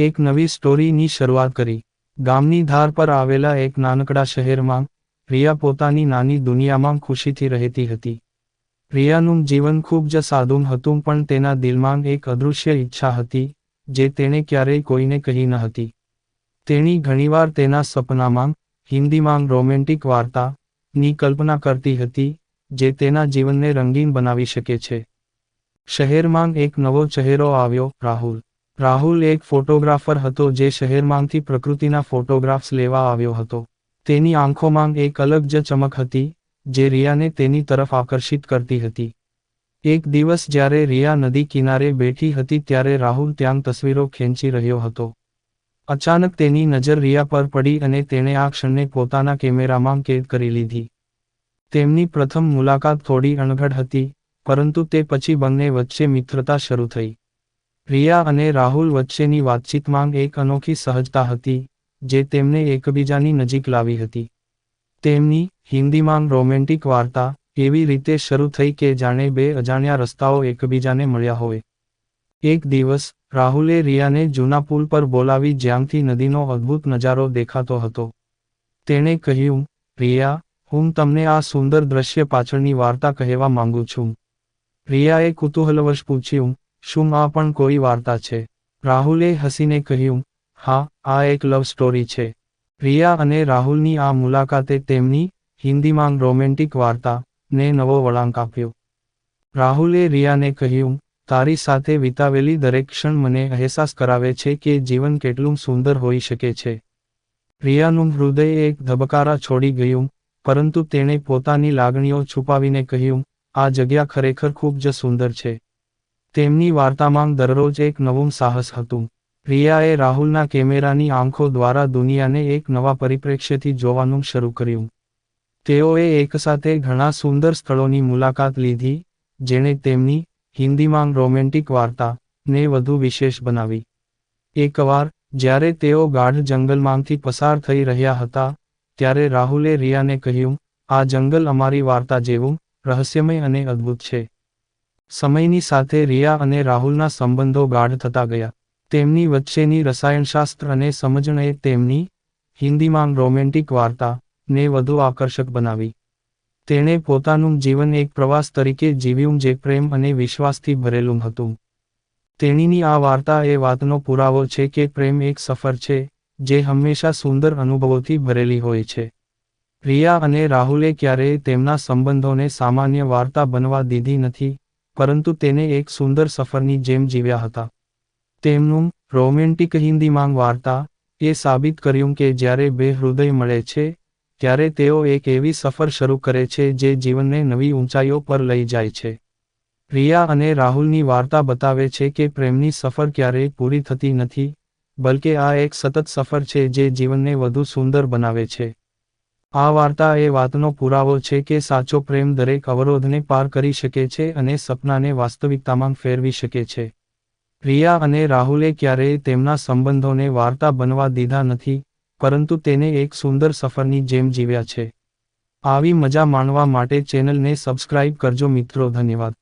એક નવી સ્ટોરીની શરૂઆત કરી. ગામની ધાર પર આવેલા એક નાનકડા શહેરમાં રિયા પોતાની નાની દુનિયામાં ખુશીથી રહેતી હતી. રિયાનું જીવન ખૂબ જ સાદું હતું, પણ તેના દિલમાં એક અદૃશ્ય ઈચ્છા હતી, જે તેણે ક્યારેય કોઈને કહી ન હતી. તેણી ઘણીવાર તેના સપનામાં, હિન્દીમાં રોમેન્ટિક વાર્તા ની કલ્પના કરતી હતી, જે તેના જીવનને રંગીન બનાવી શકે છે. શહેરમાં એક નવો ચહેરો આવ્યો, રાહુલ. રાહુલ એક ફોટોગ્રાફર હતો જે શહેરમાંથી પ્રકૃતિના ફોટોગ્રાફ્સ લેવા આવ્યો હતો. તેની આંખોમાં એક અલગ જ ચમક હતી, જે રિયાને તેની તરફ આકર્ષિત કરતી હતી. એક દિવસ જ્યારે રિયા નદી કિનારે બેઠી હતી ત્યારે રાહુલ ત્યાં તસવીરો ખેંચી રહ્યો હતો. અચાનક તેની નજર રિયા પર પડી અને તેણે આ ક્ષણને પોતાના કેમેરામાં કેદ કરી લીધી. તેમની પ્રથમ મુલાકાત થોડી અણઘડ હતી, પરંતુ તે પછી બંને વચ્ચે મિત્રતા શરૂ થઈ. રિયા અને રાહુલ વચ્ચેની વાતચીતમાં એક અનોખી સહજતા હતી, જે તેમને એકબીજાની નજીક લાવી હતી. તેમની હિન્દીમાં રોમેન્ટિક વાર્તા એવી રીતે શરૂ થઈ કે જાણે બે અજાણ્યા રસ્તાઓ એકબીજાને મળ્યા હોય. એક દિવસ, રાહુલે રિયાને જૂના પુલ પર બોલાવી જ્યાંથી નદીનો અદ્ભુત નજારો દેખાતો હતો. તેણે કહ્યું રિયા હું તમને આ સુંદર દ્રશ્ય પાછળની વાર્તા કહેવા માંગુ છું. રિયાએ કુતૂહલવશ પૂછ્યું શું આ પણ કોઈ વાર્તા છે? રાહુલે હસીને કહ્યું, હા, આ એક લવ સ્ટોરી છે. રિયા અને રાહુલની આ મુલાકાતે તેમની હિન્દીમાં રોમેન્ટિક વાર્તા ને નવો વળાંક આપ્યો. રાહુલે રિયાને કહ્યું, તારી સાથે વિતાવેલી દરેક ક્ષણ મને અહેસાસ કરાવે છે કે જીવન કેટલું સુંદર હોઈ શકે છે. રિયાનું હૃદય એક ધબકારા છોડી ગયું, પરંતુ તેણે પોતાની લાગણીઓ છુપાવીને કહ્યું, આ જગ્યા ખરેખર ખૂબ જ સુંદર છે. તેમની વાર્તામાં દરરોજ એક નવું સાહસ હતું. રિયાએ રાહુલના કેમેરાની આંખો દ્વારા દુનિયાને એક નવા પરિપ્રેક્ષ્યથી જોવાનું શરૂ કર્યું. તેઓએ એકસાથે ઘણા સુંદર સ્થળોની મુલાકાત લીધી, જેણે તેમની હિન્દીમાં રોમેન્ટિક વાર્તા ને વધુ વિશેષ બનાવી. એકવાર, જ્યારે તેઓ ગાઢ જંગલમાંથી પસાર થઈ રહ્યા હતા, ત્યારે રાહુલે રિયાને કહ્યું, આ જંગલ અમારી વાર્તા જેવું, રહસ્યમય અને અદ્ભુત છે. સમયની સાથે રિયા અને રાહુલના સંબંધો ગાઢ થતા ગયા. તેમની વચ્ચેની રસાયણશાસ્ત્ર અને સમજણએ તેમની હિન્દીમાં રોમેન્ટિક વાર્તા ને વધુ આકર્ષક બનાવી. તેણે પોતાનું જીવન એક પ્રવાસ તરીકે જીવ્યું જે પ્રેમ અને વિશ્વાસથી ભરેલું હતું. તેણીની આ વાર્તા એ વાતનો પુરાવો છે કે પ્રેમ એક સફર છે, જે હંમેશા સુંદર અનુભવોથી ભરેલી હોય છે. રિયા અને રાહુલે ક્યારેય તેમના સંબંધોને સામાન્ય વાર્તા બનવા દીધી નથી. પરંતુ તેને એક સુંદર સફરની જેમ જીવ્યા હતા. તેમનું રોમેન્ટિક હિન્દી માંગ વાર્તા એ સાબિત કર્યું કે જ્યારે બે હૃદય મળે છે, ત્યારે તેઓ એક એવી સફર શરૂ કરે છે જે જીવનને નવી ઊંચાઈઓ પર લઈ જાય છે. રિયા અને રાહુલની વાર્તા બતાવે છે કે પ્રેમની સફર ક્યારેય પૂરી થતી નથી, બલકે આ એક સતત સફર છે જે જીવનને વધુ સુંદર બનાવે છે. આ વાર્તા એ વાતનો પુરાવો છે કે સાચો પ્રેમ દરેક અવરોધને પાર કરી શકે છે અને સપનાને વાસ્તવિકતામાં ફેરવી શકે છે. રિયા અને રાહુલે ક્યારેય તેમના સંબંધોને વાર્તા બનવા દીધા નથી, પરંતુ તેને એક સુંદર સફરની જેમ જીવ્યા છે. આવી મજા માણવા માટે ચેનલને સબસ્ક્રાઇબ કરજો મિત્રો, ધન્યવાદ.